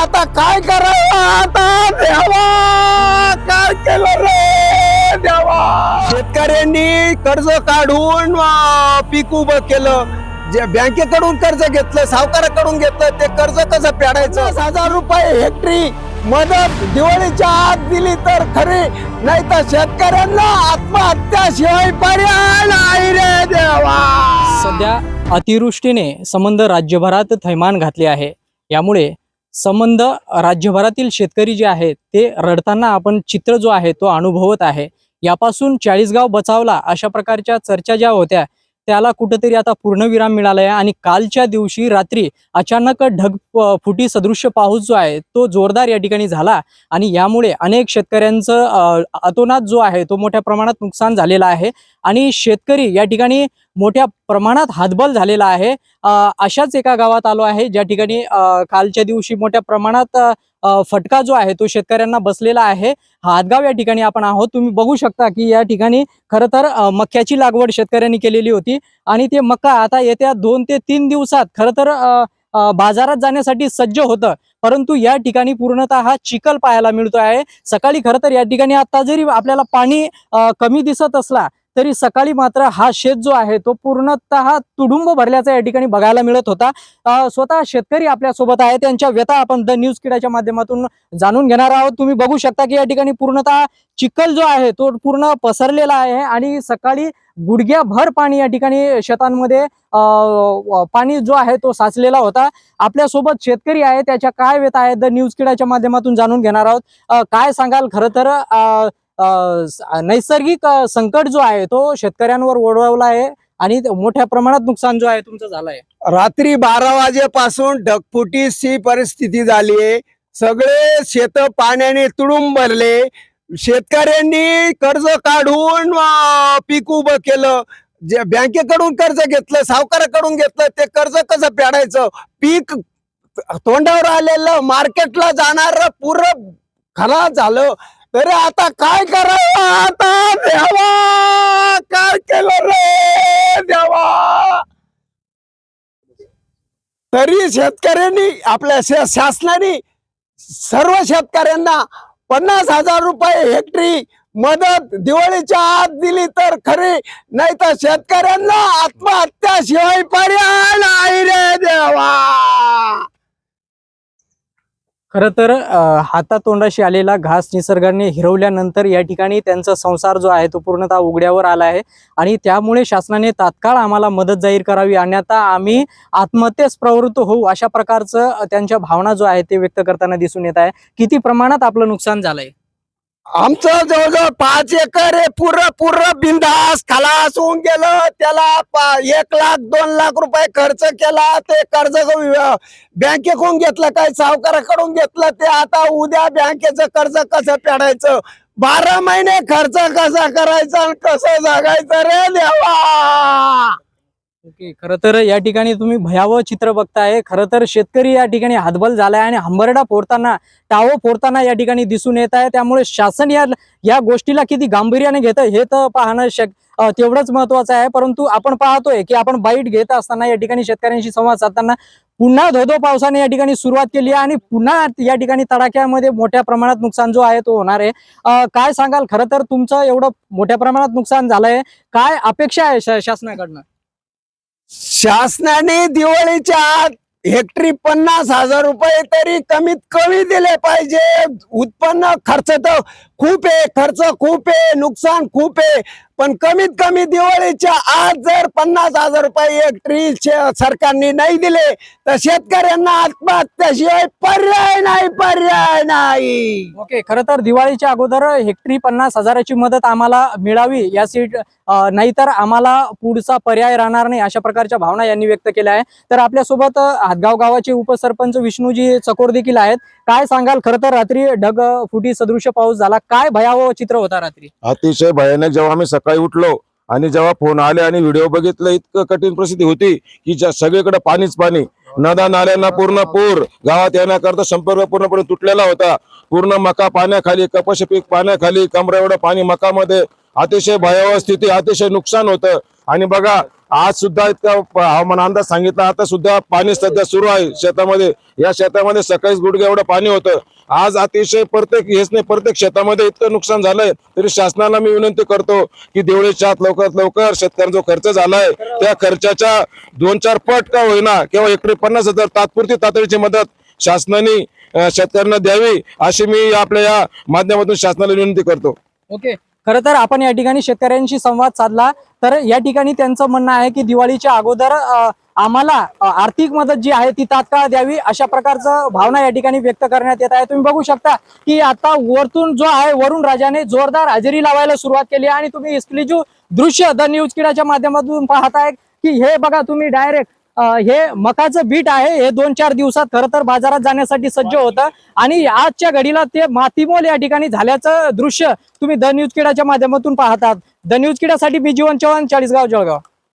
आता काय करावं आता देवा काय केलं रे देवा? शेतकऱ्यांनी कर्ज काढून अं, पीक उभं केलं. जे बँकेकडून कर्ज घेतलं सावकाराकडून घेतलं ते कर्ज कसं फेडायचं? पन्नास हजार रुपये हेक्टरी मदत दिवाळीच्या आत दिली तर खरी. नाही तर शेतकऱ्यांना आत्महत्याशिवाय पर्याय नाही रे देवा. सध्या अतिवृष्टीने संबंध राज्यभरात थैमान घातले आहे. यामुळे संबंध राज्यभरातील शेतकरी जे आहेत ते रडताना आपण चित्र जो आहे तो अनुभवत आहे. यापासून चाळीसगाव बचावला अशा प्रकारच्या चर्चा ज्या होत्या त्याला कुठंतरी आता पूर्णविराम मिळाला आहे आणि कालच्या दिवशी रात्री अचानक ढग फुटी सदृश्य पाऊस जो आहे तो जोरदार या ठिकाणी झाला आणि यामुळे अनेक शेतकऱ्यांचं अतोनात जो आहे तो मोठ्या प्रमाणात नुकसान झालेलं आहे आणि शेतकरी या ठिकाणी मोठ्या प्रमाणात हातबल झालेला आहे. अशाच एका गावात आलो आहे. ज्या ठिकाणी कालच्या दिवशी मोठ्या प्रमाणात फटका जो आहे तो शेतकऱ्यांना बसलेला आहे. हातगाव या ठिकाणी आपण आहोत. तुम्ही बघू शकता की या ठिकाणी खरं तर मक्याची लागवड शेतकऱ्यांनी केलेली होती. आणि ते मका आता येत्या दोन ते तीन दिवसात खरं तर बाजारात जाण्यासाठी सज्ज होतं. परंतु या ठिकाणी पूर्णतः हा चिखल पाहायला मिळतो आहे सकाळी खरं तर या ठिकाणी आता जरी आपल्याला पाणी कमी दिसत असला तरी सकाळी मात्र हा शेत जो आहे तो पूर्णतः तुडुंब भरल्याचा या ठिकाणी बघायला मिळत होता. स्वतः शेतकरी आपल्यासोबत आहे त्यांच्या व्यथा आपण द न्यूज किडाच्या माध्यमातून जाणून घेणार आहोत. तुम्ही बघू शकता की या ठिकाणी पूर्णतः चिखल जो आहे तो पूर्ण पसरलेला आहे आणि सकाळी गुडघ्याभर पाणी या ठिकाणी शेतांमध्ये अ, पाणी जो आहे तो साचलेला होता. आपल्यासोबत शेतकरी आहे त्याच्या काय व्यथा आहेत? द न्यूज किडाच्या माध्यमातून जाणून घेणार आहोत. काय सांगाल? खरं तर अ, नैसर्गिक संकट जो आहे तो शेतकऱ्यांवर ओढवला आहे आणि मोठ्या प्रमाणात नुकसान जो आहे तुमचं झालं आहे. रात्री बारा वाजेपासून ढगफुटीची परिस्थिती झाली आहे. सगळे शेत पाण्याने तुडूंब भरले. शेतकऱ्यांनी कर्ज काढून पीक उभं केलं. जे बँकेकडून कर्ज घेतलं सावकाराकडून घेतलं ते कर्ज कसं फेडायचं? पीक तोंडावर आलेलं मार्केटला जाणार पूर्ण खराब झालं. तरी आता काय करावं? आता देवा! काय केलं रे देवा? तरी शेतकऱ्यांनी आपल्या शासनाने सर्व शेतकऱ्यांना पन्नास हजार रुपये हेक्टरी मदत दिवाळीच्या आत दिली तर खरी नाही तर शेतकऱ्यांना आत्महत्याशिवाय पर्याय नाही रे देवा! खरं तर हातातोंडाशी आलेला घास निसर्गाने हिरवल्यानंतर या ठिकाणी त्यांचा संसार जो आहे तो पूर्णतः उघड्यावर आला आहे. आणि त्यामुळे शासनाने तात्काळ आम्हाला मदत जाहीर करावी अन्यथा आम्ही आत्महत्येस प्रवृत्त होऊ अशा प्रकारचं त्यांच्या भावना जो आहे ते व्यक्त करताना दिसून येत आहे. किती प्रमाणात आपलं नुकसान झालंय? आमचं जवळजवळ पाच एकर आहे. पूर्ण पूर्ण बिंदास खलास होऊन गेलं. त्याला पा- एक लाख दोन लाख रुपये खर्च केला. ते कर्ज बँकेकडून घेतलं. काय सावकाराकडून घेतलं. ते आता उद्या बँकेचं कर्ज कसं फेडायचं? बारा महिने खर्च कसा करायचा आणि कसं जगायचं रे देवा! ओके. खरं तर या ठिकाणी तुम्ही भयावह चित्र बघताय. खरं तर शेतकरी या ठिकाणी हातबल झालाय आणि हंबरडा फोडताना टावो फोडताना या ठिकाणी दिसून येत आहे. त्यामुळे शासन या या गोष्टीला किती गांभीर्याने घेतं हे तर पाहणं शक तेवढंच महत्वाचं आहे. परंतु आपण पाहतोय की आपण बाईट घेत असताना या ठिकाणी शेतकऱ्यांशी संवाद साधताना पुन्हा धोधो पावसाने या ठिकाणी सुरुवात केली आहे आणि पुन्हा या ठिकाणी तडाख्यामध्ये मोठ्या प्रमाणात नुकसान जो आहे तो होणार आहे. काय सांगाल? खरं तर तुमचं एवढं मोठ्या प्रमाणात नुकसान झालंय. काय अपेक्षा आहे शासनाकडनं? शासनाने दिवाळीच्या आत हेक्टरी पन्नास हजार रुपये तरी कमीत कमी दिले पाहिजे. उत्पन्न खर्च तर खूप आहे खर्च खूप आहे नुकसान खूप आहे. पण कमीत कमी दिवाळीच्या आत जर पन्नास हजार रुपये हेक्टरी शे- सरकारने नाही दिले तर शेतकऱ्यांना आत्महत्याशिवाय पर्याय नाही पर्याय नाही. ओके खरं तर दिवाळीच्या अगोदर हेक्टरी पन्नास हजाराची मदत आम्हाला मिळावी या सीट नाहीतर आम्हाला पुढचा पर्याय राहणार नाही अशा प्रकारच्या भावना यांनी व्यक्त केल्या आहे तर आपल्यासोबत हातगाव गावाचे उपसरपंच विष्णूजी चकोर देखील आहेत. काय सांगाल? खरं तर रात्री ढग फुटी सदृश्य पाऊस झाला. काय भयावह चित्र होता रात्री? अतिशय भयानक जेव्हा आम्ही सकाळी उठलो आणि जेव्हा फोन आले आणि व्हिडिओ बघितलं इतकं कठीण परिस्थिती होती की ज्या सगळीकडे पाणीच पाणी. नदा नाल्यांना पूर्ण पूर गावात येण्याकरता संपर्क पूर्णपणे तुटलेला होता. पूर्ण मका पाण्याखाली कपाशी पीक पाण्याखाली कमरा एवढं पाणी मकामध्ये. अतिशय भयावह स्थिती अतिशय नुकसान होतं. आणि बघा आज सुद्धा इतका हवामान अंदाज सांगितला आता सुद्धा पाणी सध्या सुरू आहे शेतामध्ये. या शेतामध्ये सकाळीच गुडघे एवढं पाणी होतं. आज अतिशय प्रत्येक हेच नाही प्रत्येक शेतामध्ये इतकं नुकसान झालंय तरी शासनाला मी विनंती करतो की देवळीच्या आत लवकरात लवकर शेतकऱ्यांचा जो खर्च झालाय त्या खर्चाच्या दोन चार पट का होईना किंवा एकरी पन्नास हजार तात्पुरती तातडीची मदत शासनाने शेतकऱ्यांना द्यावी अशी मी आपल्या या माध्यमातून शासनाला विनंती करतो. ओके. खरं तर आपण या ठिकाणी शेतकऱ्यांशी संवाद साधला. तर या ठिकाणी त्यांचं म्हणणं आहे की दिवाळीच्या अगोदर आम्हाला आर्थिक मदत जी आहे ती तात्काळ द्यावी अशा प्रकारचं भावना या ठिकाणी व्यक्त करण्यात येत आहे. तुम्ही बघू शकता की आता वरतून जो आहे वरुण राजाने जोरदार हजेरी लावायला सुरुवात केली आहे. आणि तुम्ही इसली दृश्य द न्यूज किडाच्या माध्यमातून पाहताय की हे बघा तुम्ही डायरेक्ट हे मकाचं बीट आहे हे दोन चार दिवसात खरं तर बाजारात जाण्यासाठी सज्ज होतं. आणि आजच्या घडीला ते मातीमोल या ठिकाणी झाल्याचं दृश्य तुम्ही द न्यूज किडाच्या माध्यमातून पाहतात. द न्यूज किडासाठी मी जीवन चव्हाण चाळीसगाव जळगाव.